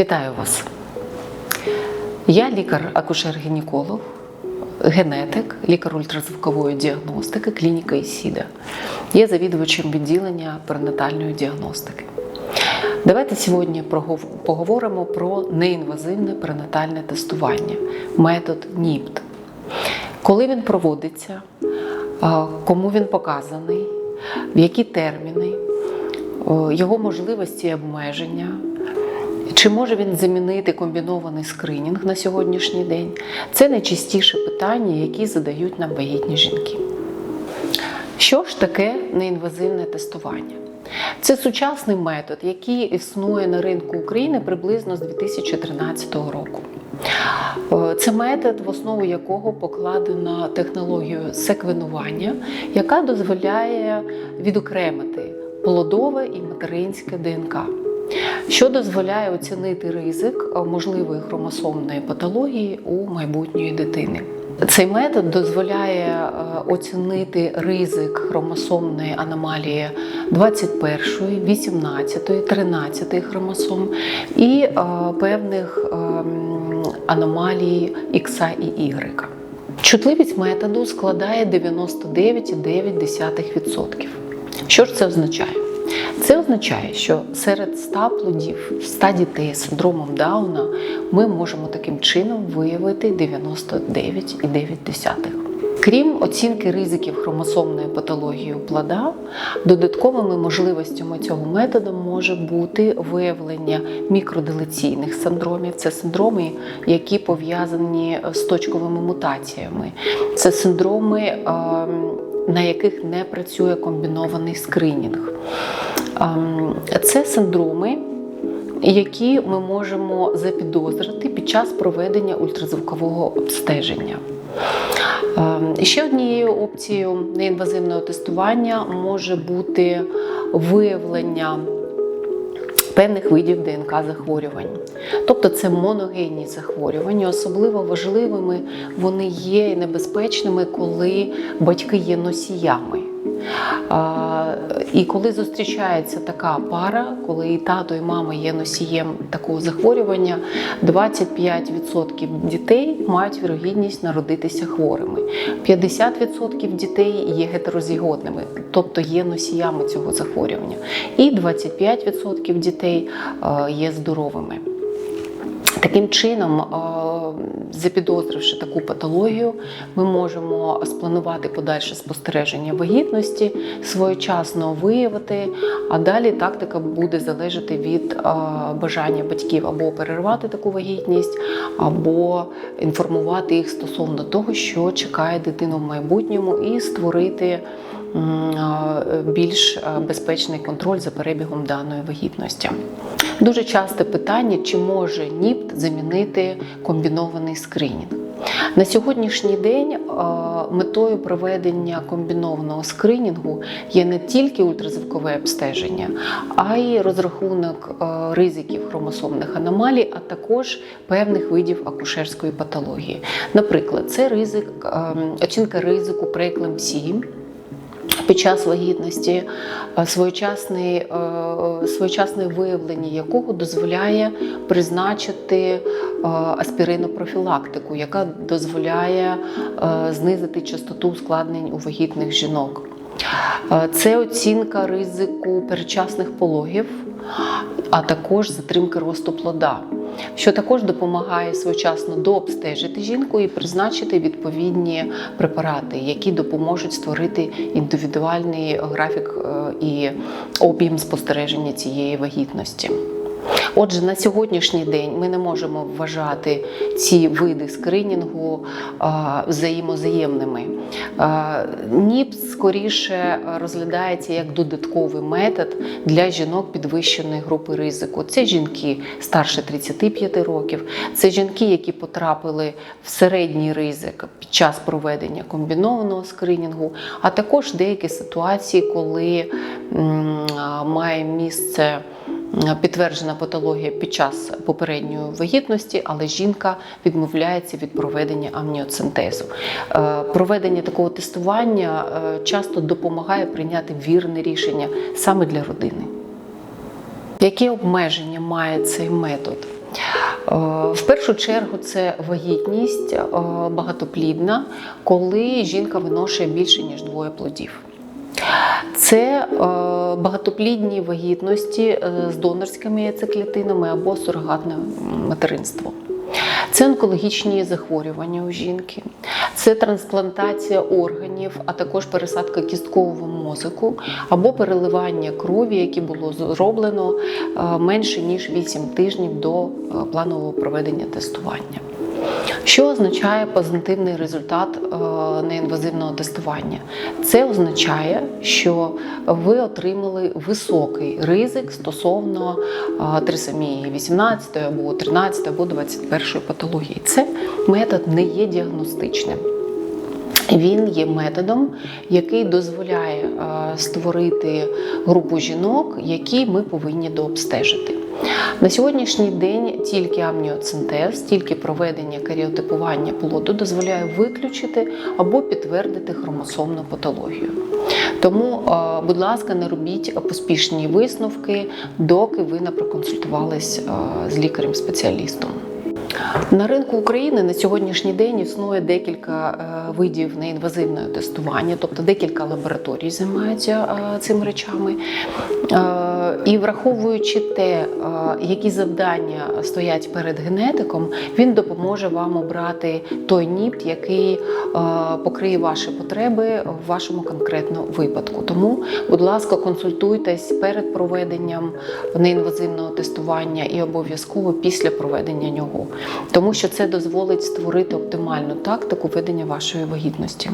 Вітаю вас. Я лікар-акушер-гінеколог, генетик, лікар ультразвукової діагностики, клініка ІСІДА. Є завідувачем відділення перинатальної діагностики. Давайте сьогодні поговоримо про неінвазивне перинатальне тестування, метод НІПТ. Коли він проводиться, кому він показаний, в які терміни, його можливості і обмеження, чи може він замінити комбінований скринінг на сьогоднішній день? Це найчастіше питання, які задають нам вагітні жінки. Що ж таке неінвазивне тестування? Це сучасний метод, який існує на ринку України приблизно з 2013 року. Е, Це метод, в основу якого покладена технологію секвенування, яка дозволяє відокремити плодове і материнське ДНК, що дозволяє оцінити ризик е, можливої хромосомної патології у майбутньої дитини. Цей метод дозволяє е, оцінити ризик хромосомної аномалії 21, 18, 13 хромосом і е, певних ем, аномалій X і Y. Чутливість методу складає 99,9%. Що ж це означає? Це означає, що серед 100 плодів 100 дітей з синдромом Дауна ми можемо таким чином виявити 99,9%. Крім оцінки ризиків хромосомної патології у плода, додатковими можливостями цього методу може бути виявлення мікродилеційних синдромів. Це синдроми, які пов'язані з точковими мутаціями. Це синдроми, ем, на яких не працює комбінований скринінг. Ем, Це синдроми, які ми можемо запідозрити під час проведення ультразвукового обстеження. Ем, Ще однією опцією неінвазивного тестування може бути виявлення певних видів ДНК захворювань. Тобто це моногенні захворювання, особливо важливими вони є і небезпечними, коли батьки є носіями. І коли зустрічається така пара, коли і тато, і мама є носієм такого захворювання, 25% дітей мають вірогідність народитися хворими. 50% дітей є гетерозіготними, тобто є носіями цього захворювання. І 25% дітей е, є здоровими. Таким чином, е, запідозривши таку патологію, ми можемо спланувати подальше спостереження вагітності, своєчасно виявити, а далі тактика буде залежати від е, бажання батьків або перервати таку вагітність, або інформувати їх стосовно того, що чекає дитину в майбутньому, і створити більш е, безпечний контроль за перебігом даної вагітності. Дуже часте питання, чи може НІПТ замінити комбінований скринінг. На сьогоднішній день е, метою проведення комбінованого скринінгу є не тільки ультразвукове обстеження, а й розрахунок е, ризиків хромосомних аномалій, а також певних видів акушерської патології. Наприклад, це ризик, е, оцінка ризику прееклампсії, під час вагітності е, своєчасне, е, своєчасне виявлення якого дозволяє призначити е, аспіринопрофілактику, яка дозволяє знизити частоту ускладнень у вагітних жінок. Це оцінка ризику передчасних пологів, а також затримки росту плода, що також допомагає своєчасно дообстежити жінку і призначити відповідні препарати, які допоможуть створити індивідуальний графік е, і об'єм спостереження цієї вагітності. Отже, на сьогоднішній день ми не можемо вважати ці види скринінгу взаємозаємними. А, НІП скоріше розглядається як додатковий метод для жінок підвищеної групи ризику. Це жінки старше 35 років, це жінки, які потрапили в середній ризик під час проведення комбінованого скринінгу, а також деякі ситуації, коли має місце підтверджена патологія під час попередньої вагітності, але жінка відмовляється від проведення амніоцентезу. Е, Проведення такого тестування е, часто допомагає прийняти вірне рішення саме для родини. Які обмеження має цей метод? В першу чергу це вагітність е, багатоплідна, коли жінка виношує більше ніж двоє плодів. Це е, багатоплідні вагітності е, з донорськими яйцеклітинами або сурогатне материнство. Це онкологічні захворювання у жінки, це трансплантація органів, а також пересадка кісткового мозку або переливання крові, яке було зроблено е, менше ніж 8 тижнів до планового проведення тестування. Що означає позитивний результат е, неінвазивного тестування? Це означає, що ви отримали високий ризик стосовно е, трисомії 18 або 13 або 21 патології. Це метод не є діагностичним. Він є методом, який дозволяє е, створити групу жінок, які ми повинні дообстежити. На сьогоднішній день тільки амніоцентез, тільки проведення каріотипування плоду дозволяє виключити або підтвердити хромосомну патологію. Тому, е, будь ласка, не робіть поспішні висновки, доки ви не проконсультувались е, з лікарем-спеціалістом. На ринку України на сьогоднішній день існує декілька е, видів неінвазивного тестування, тобто декілька лабораторій займаються е, цими речами. Е, І враховуючи те, які завдання стоять перед генетиком, він допоможе вам обрати той ніпт, який покриє ваші потреби в вашому конкретному випадку. Тому, будь ласка, консультуйтесь перед проведенням неінвазивного тестування і обов'язково після проведення нього, тому що це дозволить створити оптимальну тактику ведення вашої вагітності.